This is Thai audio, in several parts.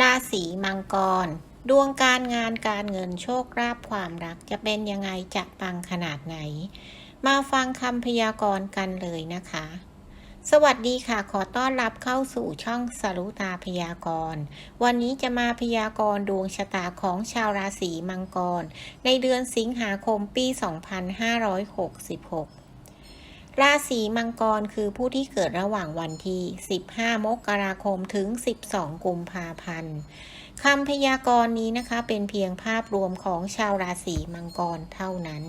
ราศีมังกร ดวงการงานการเงินโชคลาภความรักจะเป็นยังไงจะปังขนาดไหน มาฟังคำพยากรณ์กันเลยนะคะ สวัสดีค่ะ ขอต้อนรับเข้าสู่ช่องสรุตาพยากรณ์ วันนี้จะมาพยากรณ์ดวงชะตาของชาวราศีมังกร ในเดือนสิงหาคมปี 2566 ราศีมังกรคือผู้ที่เกิดระหว่างวันที่ 15 มกราคมถึง 12 กุมภาพันธ์คำพยากรณ์นี้นะคะเป็นเพียงภาพรวมของชาวราศีมังกรเท่านั้น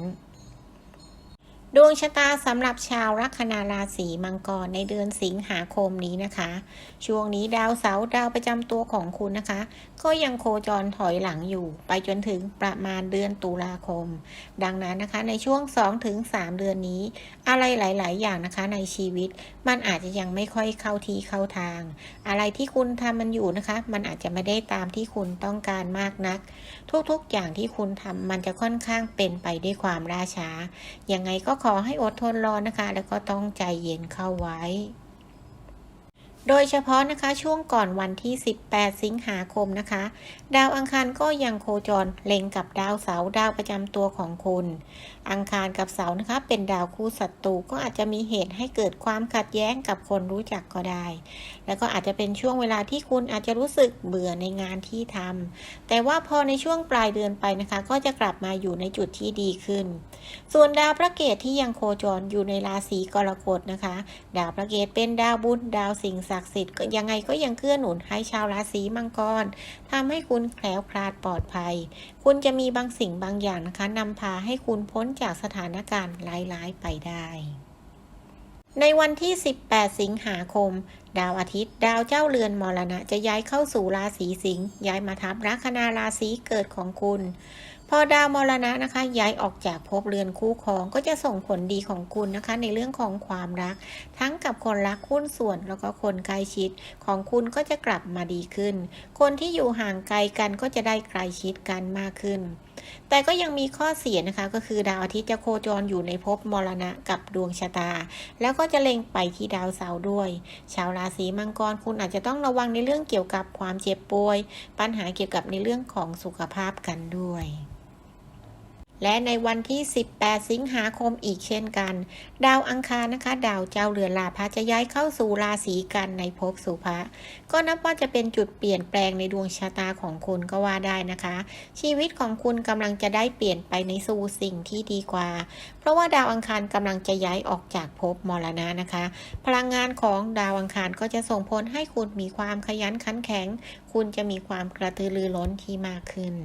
ดวงชะตาสำหรับชาวลัคนาราศีมังกรในเดือนสิงหาคมนี้นะคะ ช่วงนี้ดาวเสาร์ดาวประจำตัวของคุณนะคะ ก็ยังโคจรถอยหลังอยู่ ไปจนถึงประมาณเดือนตุลาคม ดังนั้นนะคะในช่วง 2-3 เดือนนี้ อะไรหลาย ๆ อย่างนะคะในชีวิต มันอาจจะยังไม่ค่อยเข้าทีเข้าทาง อะไรที่คุณทำมันอยู่นะคะ มันอาจจะไม่ได้ตามที่คุณต้องการมากนัก ทุกๆ อย่างที่คุณทำมันจะค่อนข้างเป็นไปด้วยความล่าช้ายังไงก็ขอให้อดทนรอนะคะ แล้วก็ต้องใจเย็นเข้าไว้ โดยเฉพาะนะคะช่วงก่อนวันที่ 18 สิงหาคมนะคะ ดาวอังคารก็ยังโคจรเล็งกับดาวเสาร์ดาวประจำตัวของคุณ อังคารกับเสาร์นะคะ เป็นดาวคู่ศัตรูก็อาจจะมีเหตุให้เกิดความขัดแย้งกับคนรู้จักก็ได้ แล้วก็อาจจะเป็นช่วงเวลาที่คุณอาจจะรู้สึกเบื่อในงานที่ทำแต่ว่าพอในช่วงปลายเดือนไปนะคะ ก็จะกลับมาอยู่ในจุดที่ดีขึ้น ส่วนดาวพระเกตที่ยังโคจรอยู่ในราศีกรกฎนะคะ ดาวพระเกตเป็นดาวบุญดาวสิ่งศักดิ์สิทธิ์ยังไงก็ยังเกื้อหนุนให้ชาวราศีมังกรทำให้คุณแคล้วคลาดปลอดภัย คุณจะมีบางสิ่งบางอย่างนะคะนำพาให้คุณพ้นจากสถานการณ์ร้ายๆไปได้ในวันที่ 18 สิงหาคม ดาวอาทิตย์ ดาวเจ้าเรือนมรณะจะย้ายเข้าสู่ราศีสิงห์ย้ายมาทับลัคนาราศีเกิดของคุณ พอดาวมรณะนะคะ ย้ายออกจากภพเรือนคู่ครองก็จะส่งผลดีของคุณนะคะ ในเรื่องของความรัก ทั้งกับคนรักหุ้นส่วนแล้วก็คนใกล้ชิด ของคุณก็จะกลับมาดีขึ้น คนที่อยู่ห่างไกลกันก็จะได้ใกล้ชิดกันมากขึ้น แต่ก็ยังมีข้อเสียนะคะก็คือดาวอาทิตย์จะโคจรอยู่ในภพมรณะกับดวงชะตา แล้วก็จะเล็งไปที่ดาวเสาร์ด้วย ชาวราศีมังกรคุณอาจจะต้องระวังในเรื่องเกี่ยวกับความเจ็บป่วย ปัญหาเกี่ยวกับในเรื่องของสุขภาพกันด้วย และในวันที่ 18 สิงหาคมอีกเช่นกัน ดาวอังคารนะคะ ดาวเจ้าเรือนลาภะจะย้ายเข้าสู่ราศีกันในภพสุภะก็นับว่าจะเป็นจุดเปลี่ยนแปลงในดวงชะตาของคุณก็ว่าได้นะคะ ชีวิตของคุณกำลังจะได้เปลี่ยนไปในสู่สิ่งที่ดีกว่า เพราะว่าดาวอังคารกำลังจะย้ายออกจากภพมรณะนะคะ พลังงานของดาวอังคารก็จะส่งผลให้คุณมีความขยันขันแข็ง คุณจะมีความกระตือรือร้นที่มากขึ้น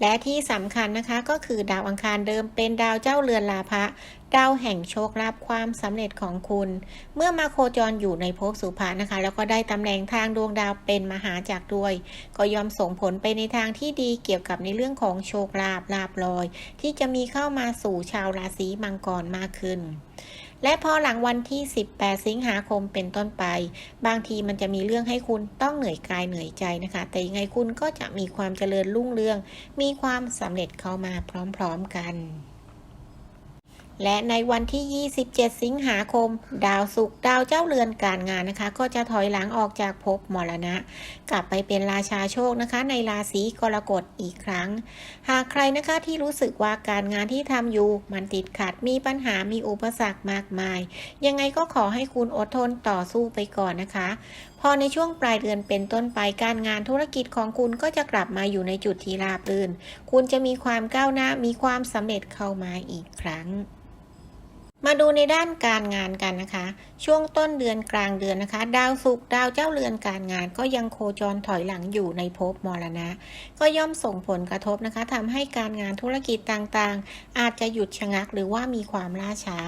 และที่สำคัญนะคะก็คือดาวอังคารเดิมเป็นดาวเจ้าเรือนลาภะดาวแห่งโชคลาภความสำเร็จของคุณ เมื่อมาโคจรอยู่ในภพสุภานะคะ แล้วก็ได้ตำแหน่งทางดวงดาวเป็นมหาจักรด้วย ก็ยอมส่งผลไปในทางที่ดีเกี่ยวกับในเรื่องของโชคลาภลาภลอย ที่จะมีเข้ามาสู่ชาวราศีมังกรมากขึ้น และพอหลังวันที่ 18 สิงหาคมเป็นต้นไป บางทีมันจะมีเรื่องให้คุณต้องเหนื่อยกายเหนื่อยใจนะคะ แต่ยังไงคุณก็จะมีความเจริญรุ่งเรือง มีความสำเร็จเข้ามาพร้อมๆกัน และในวันที่ 27 สิงหาคม ดาวศุกร์ดาวเจ้าเรือนการงานนะคะ ก็จะถอยหลังออกจากภพมรณะ กลับไปเป็นราชาโชคนะคะ ในราศีกรกฎอีกครั้ง หากใครนะคะที่รู้สึกว่าการงานที่ทำอยู่มันติดขัดมีปัญหามีอุปสรรคมากมาย ยังไงก็ขอให้คุณอดทนต่อสู้ไปก่อนนะคะ พอในช่วงปลายเดือนเป็นต้นไปการงานธุรกิจของคุณก็จะกลับมาอยู่ในจุดที่ราบรื่น คุณจะมีความก้าวหน้ามีความสำเร็จเข้ามาอีกครั้ง มาดูในด้านการงานกันนะคะ ช่วงต้นเดือนกลางเดือนนะคะ ดาวศุกร์ดาวเจ้าเรือนการงานก็ยังโคจรถอยหลังอยู่ในภพมรณะ ก็ย่อมส่งผลกระทบนะคะทำให้การงานธุรกิจต่างๆ อาจจะหยุดชะงักหรือว่ามีความล่าช้า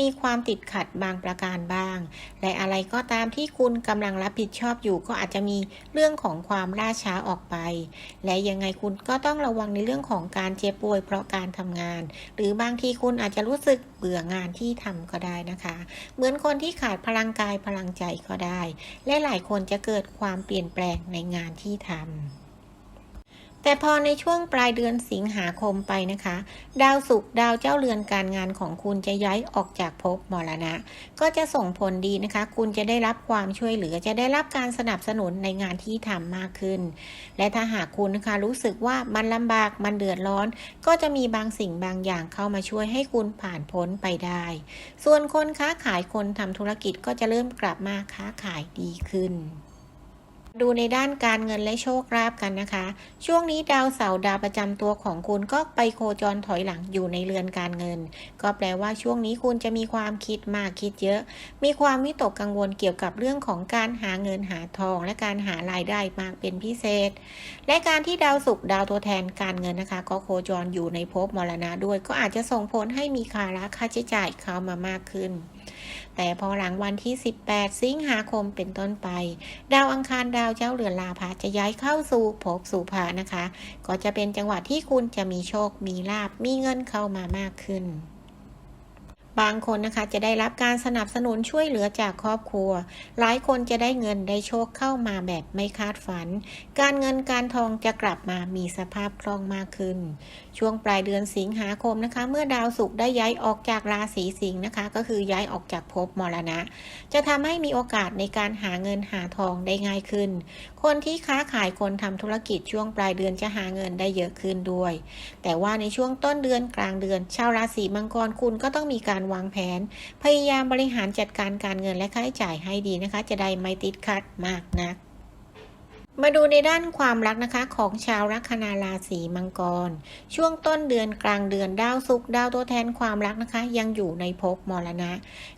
มีความติดขัดบางประการบ้าง และอะไรก็ตามที่คุณกำลังรับผิดชอบอยู่ ก็อาจจะมีเรื่องของความล่าช้าออกไป และยังไงคุณก็ต้องระวังในเรื่องของการเจ็บป่วยเพราะการทำงาน หรือบางทีคุณอาจจะรู้สึกเบื่องานที่ทำก็ได้นะคะ เหมือนคนที่ขาดพลังกายพลังใจก็ได้ และหลายคนจะเกิดความเปลี่ยนแปลงในงานที่ทำ แต่พอในช่วงปลายเดือนสิงหาคมไปนะคะ ดาวศุกร์ดาวเจ้าเรือนการงานของคุณจะย้ายออกจากภพมรณะ ก็จะส่งผลดีนะคะ คุณจะได้รับความช่วยเหลือจะได้รับการสนับสนุนในงานที่ทำมากขึ้น และถ้าหากคุณนะคะรู้สึกว่ามันลำบากมันเดือดร้อน ก็จะมีบางสิ่งบางอย่างเข้ามาช่วยให้คุณผ่านพ้นไปได้ ส่วนคนค้าขายคนทำธุรกิจก็จะเริ่มกลับมาค้าขายดีขึ้น ดูในด้านการเงินและโชคลาภกันนะคะ ช่วงนี้ดาวเสาร์ดาวประจำตัวของคุณก็ไปโคจรถอยหลังอยู่ในเรือนการเงิน ก็แปลว่าช่วงนี้คุณจะมีความคิดมากคิดเยอะ มีความวิตกกังวลเกี่ยวกับเรื่องของการหาเงินหาทอง และการหารายได้มากเป็นพิเศษ และการที่ดาวศุกร์ดาวตัวแทนการเงินนะคะ ก็โคจรอยู่ในภพมรณะด้วย ก็อาจจะส่งผลให้มีภาระค่าใช้จ่ายเข้ามามากขึ้น แต่พอหลังวันที่ 18 สิงหาคมเป็นต้นไป ดาวอังคารดาวเจ้าเรือนลาภะจะย้ายเข้าสู่ภพสู่ภานะคะ ก็จะเป็นจังหวะที่คุณจะมีโชค มีลาบมีเงินเข้ามามากขึ้น บางคนนะคะจะได้รับการสนับสนุนช่วยเหลือจากครอบครัว หลายคนจะได้เงินได้โชคเข้ามาแบบไม่คาดฝัน การเงินการทองจะกลับมามีสภาพคล่องมากขึ้น ช่วงปลายเดือนสิงหาคมนะคะ เมื่อดาวศุกร์ได้ย้ายออกจากราศีสิงห์นะคะ ก็คือย้ายออกจากภพมรณะ จะทำให้มีโอกาสในการหาเงินหาทองได้ง่ายขึ้น คนที่ค้าขายคนทำธุรกิจช่วงปลายเดือนจะหาเงินได้เยอะขึ้นด้วย แต่ว่าในช่วงต้นเดือนกลางเดือนชาวราศีมังกรคุณก็ต้องมีการวางแผน พยายามบริหารจัดการการเงินและค่าใช้จ่ายให้ดีนะคะ จะได้ไม่ติดขัดมากนัก มาดูในด้านความรักนะคะของชาวลัคนาราศีมังกร ช่วงต้นเดือนกลางเดือนดาวศุกร์ดาวตัวแทนความรักนะคะ ยังอยู่ในภพมรณะ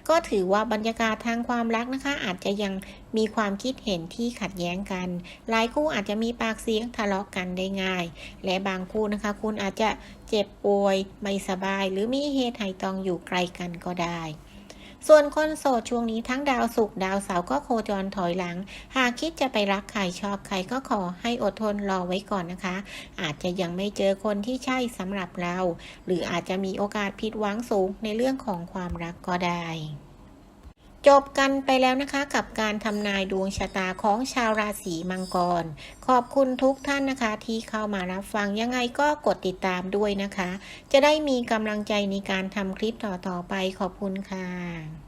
ก็ถือว่าบรรยากาศทางความรักนะคะ อาจจะยังมีความคิดเห็นที่ขัดแย้งกัน หลายคู่อาจจะมีปากเสียงทะเลาะกันได้ง่าย และบางคู่นะคะ คุณอาจจะเจ็บป่วยไม่สบาย หรือมีเหตุให้ต้องอยู่ไกลกันก็ได้ ส่วนคนโสดช่วงนี้ทั้งดาวศุกร์ดาวเสาร์ก็โคจรถอยหลัง หากคิดจะไปรักใครชอบใครก็ขอให้อดทนรอไว้ก่อนนะคะ อาจจะยังไม่เจอคนที่ใช่สำหรับเรา หรืออาจจะมีโอกาสผิดหวังสูงในเรื่องของความรักก็ได้ จบกันไปแล้วนะคะกับการทำนายดวงชะตาของชาวราศีมังกร ขอบคุณทุกท่านนะคะ ที่เข้ามารับฟังยังไงก็กดติดตามด้วยนะคะ จะได้มีกำลังใจในการทำคลิปต่อๆไปขอบคุณค่ะ